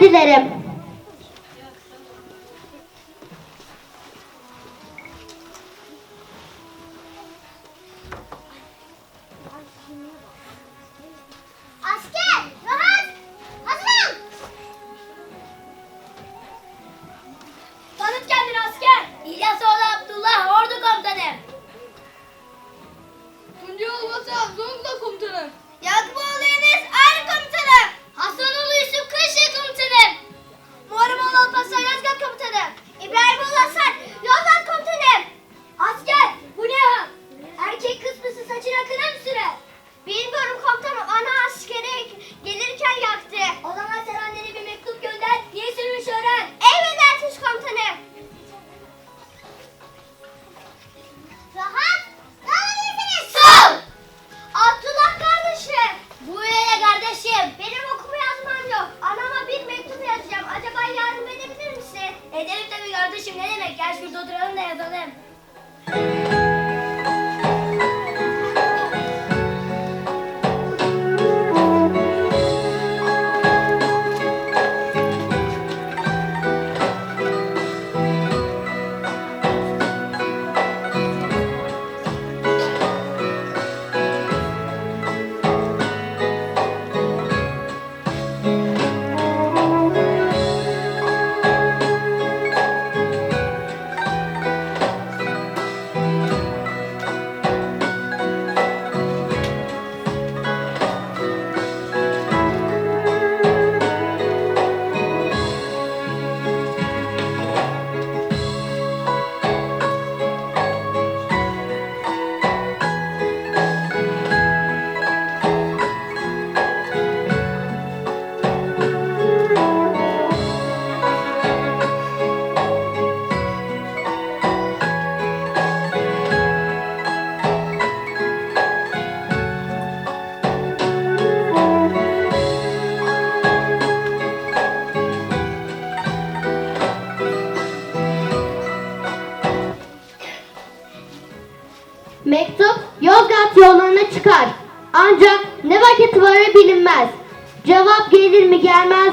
dilerim. Asker! Rahat! Hazırım! Tanıt kendini asker! İlyasoğlu Abdullah, ordu komutanı. Tuncaoğlu Vatan, Zonguldak komutanım. Yakuboğlu Helena, que acho que eu tô treinando?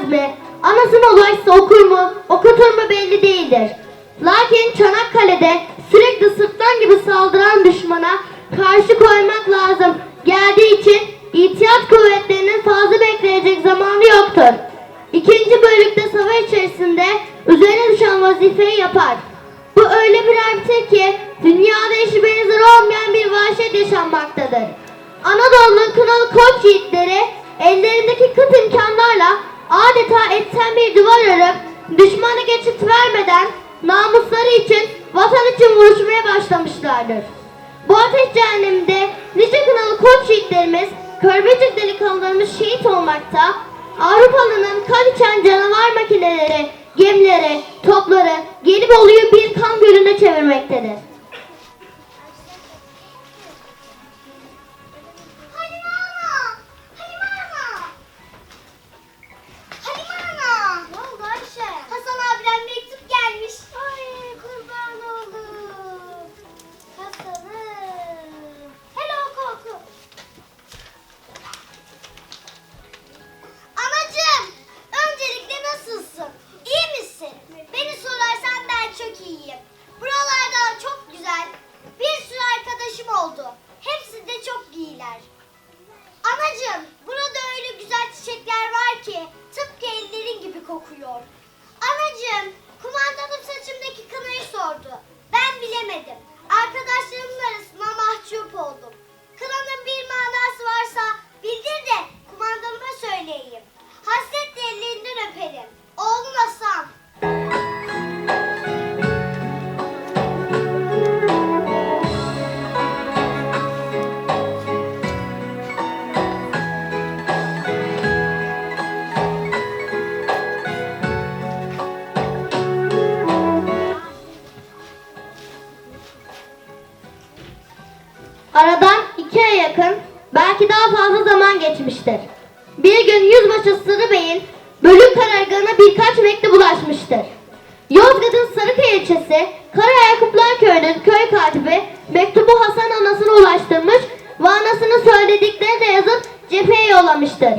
Mi? Anasına ulaşsa okur mu, okutur mu belli değildir. Lakin Çanakkale'de sürekli sırtlan gibi saldıran düşmana karşı koymak lazım. Geldiği için ihtiyat kuvvetlerinin fazla bekleyecek zamanı yoktur. İkinci bölükte savaş içerisinde üzerine düşen vazifeyi yapar. Bu öyle bir harptir ki dünyada eşi benzeri olmayan bir vahşet yaşanmaktadır. Anadolu'nun kınalı koç yiğitleri ellerindeki kıt imkanlarla adeta etten bir duvar örüp düşmanı geçit vermeden namusları için vatan için vuruşmaya başlamışlardır. Bu ateş cehenneminde nice kınalı koç yiğitlerimiz, körbecik delikanlılarımız şehit olmakta, Avrupalı'nın kan içen canavar makineleri, gemileri, topları Gelibolu'yu bir kan gölüne çevirmektedir. Aradan iki ay yakın, belki daha fazla zaman geçmiştir. Bir gün Yüzbaşı Sırrı Bey'in bölük karargahına birkaç mektup ulaşmıştır. Yozgat'ın Sarıkaya ilçesi Karayakuplar Köyü'nün köy katibi mektubu Hasan anasına ulaştırmış ve anasının söylediklerini de yazıp cepheye yollamıştır.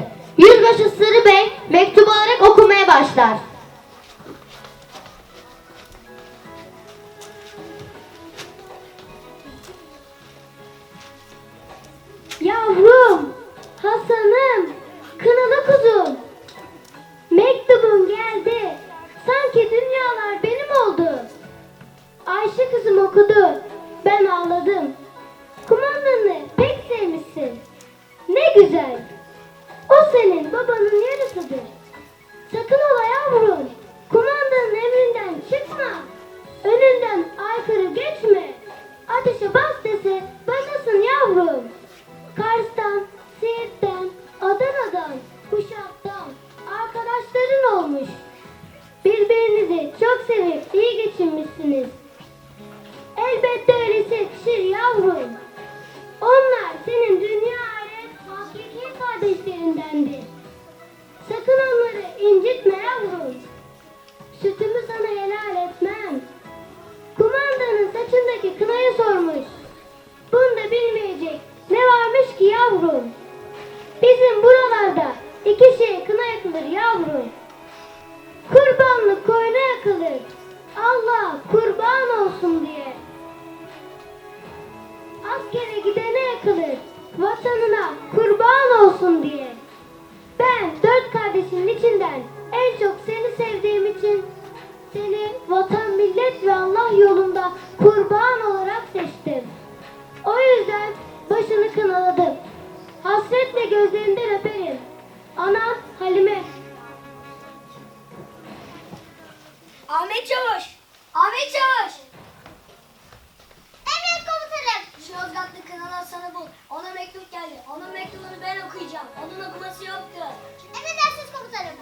kılıç vatanına kurban olsun diye. Ben dört kardeşimin içinden en çok seni sevdiğim için seni vatan, millet ve Allah yolunda kurban olarak seçtim. O yüzden başını kınaladım. Hasretle gözlerinden öperim. Anam Halime. Ahmet Çavuş! Ahmet Çavuş! Yozgatlı Kınalar sana bul. Ona mektup geldi. Onun mektubunu ben okuyacağım. Onun okuması yoktu. Emredersiniz komutanım.